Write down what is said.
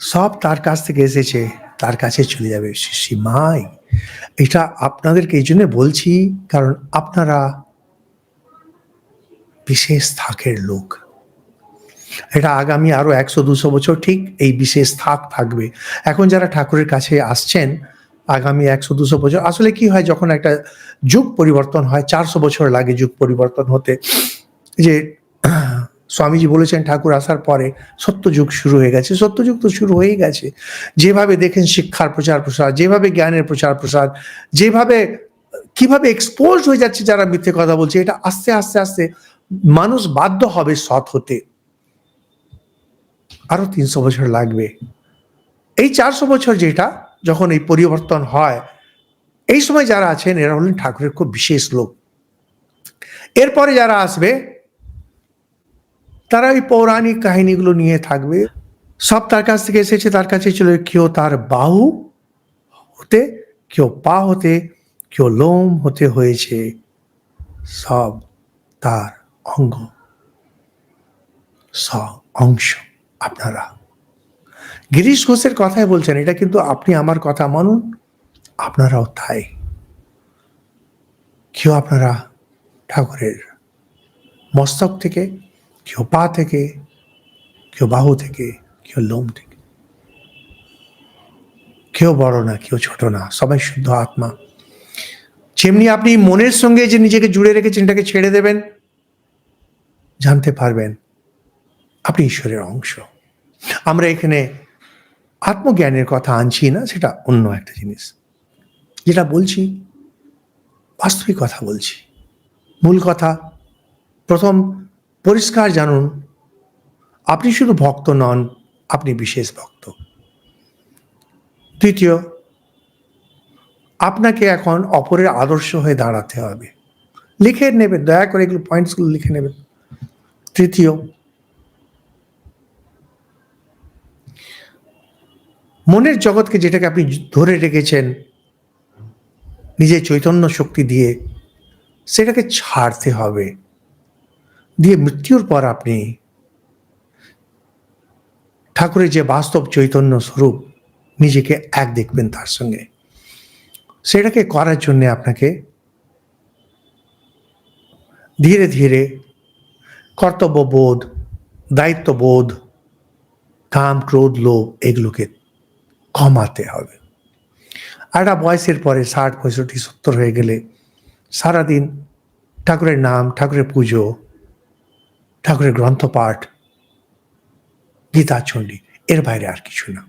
সব তার কাছ থেকে এসেছে, তার কাছে চলে যাবে। সীমাই এটা আপনাদেরকে এই জন্য বলছি, কারণ আপনারা বিশেষ থাকের লোক। এটা আগামী আরও একশো, দুশো বছর ঠিক এই বিশেষ থাক থাকবে। এখন যারা ঠাকুরের কাছে আসছেন, আগামী একশো, দুশো বছর, আসলে কি হয় যখন একটা যুগ পরিবর্তন হয়, চারশো বছর লাগে যুগ পরিবর্তন হতে, যে স্বামীজি বলেছেন ঠাকুর আসার পরে সত্যযুগ শুরু হয়ে গেছে। সত্যযুগ তো শুরু হয়েই গেছে। যেভাবে দেখেন শিক্ষার প্রচার প্রসার, যেভাবে জ্ঞানের প্রচার প্রসার, যেভাবে, কীভাবে এক্সপোজ হয়ে যাচ্ছে যারা মিথ্যে কথা বলছে, এটা আস্তে আস্তে আস্তে মানুষ বাধ্য হবে সৎ হতে। আরও তিনশো বছর লাগবে। এই চারশো বছর যেটা, যখন এই পরিবর্তন হয়, এই সময় যারা আছেন, এরা হলেন ঠাকুরের খুব বিশেষ লোক। এরপরে যারা আসবে তারা ওই পৌরাণিক কাহিনীগুলো নিয়ে থাকবে। সব তার কাছ থেকে এসেছে, তার কাছে ছিল কেউ তার বাহু হতে, কেউ পা হতে, কেউ লোম হতে হয়েছে। সব তার অঙ্গ। সব অংশ আপনারা। গিরিশ ঘোষের কথাই বলছেন, এটা কিন্তু আপনি আমার কথা মানুন, আপনারাও তাই। কেউ আপনারা ঠাকুরের মস্তক থেকে কেউ পা থেকে, কেউ বাহু থেকে, কেউ লোম থেকে। কেউ বড় না, কেউ ছোট না, সবাই শুদ্ধ আত্মা। যেমনি আপনি মনের সঙ্গে যে নিজেকে জুড়ে রেখেছেন, এটাকে ছেড়ে দেবেন, জানতে পারবেন আপনি ঈশ্বরের অংশ। আমরা এখানে আত্মজ্ঞানের কথা আনছি না, সেটা অন্য একটা জিনিস। যেটা বলছি, বাস্তবিক কথা বলছি। মূল কথা, প্রথম পরিষ্কার জানুন, আপনি শুধু ভক্ত নন, আপনি বিশেষ ভক্ত। তৃতীয়, আপনাকে এখন অপরের আদর্শ হয়ে দাঁড়াতে হবে। লিখে নেবেন, দয়া করে এগুলো পয়েন্টসগুলো লিখে নেবেন। তৃতীয়, মনের জগৎকে যেটাকে আপনি ধরে রেখেছেন, নিজের চৈতন্য শক্তি দিয়ে, সেটাকে ছাড়তে হবে। দিয়ে মৃত্যুর পর আপনি ঠাকুরের যে বাস্তব চৈতন্য স্বরূপ নিজেকে এক দেখবেন তার সঙ্গে। সেটাকে করার জন্য আপনাকে ধীরে ধীরে কর্তব্যবোধ, দায়িত্ববোধ, কাম, ক্রোধ, লোভ এগুলোকে কমাতে হবে। একটা বয়সের পরে ষাট, পঁয়ষট্টি, সত্তর হয়ে গেলে সারাদিন ঠাকুরের নাম, ঠাকুরের পুজো ঠাকুরের গ্রন্থ পাঠ গীতাচণ্ডী এর বাইরে আর কিছু না।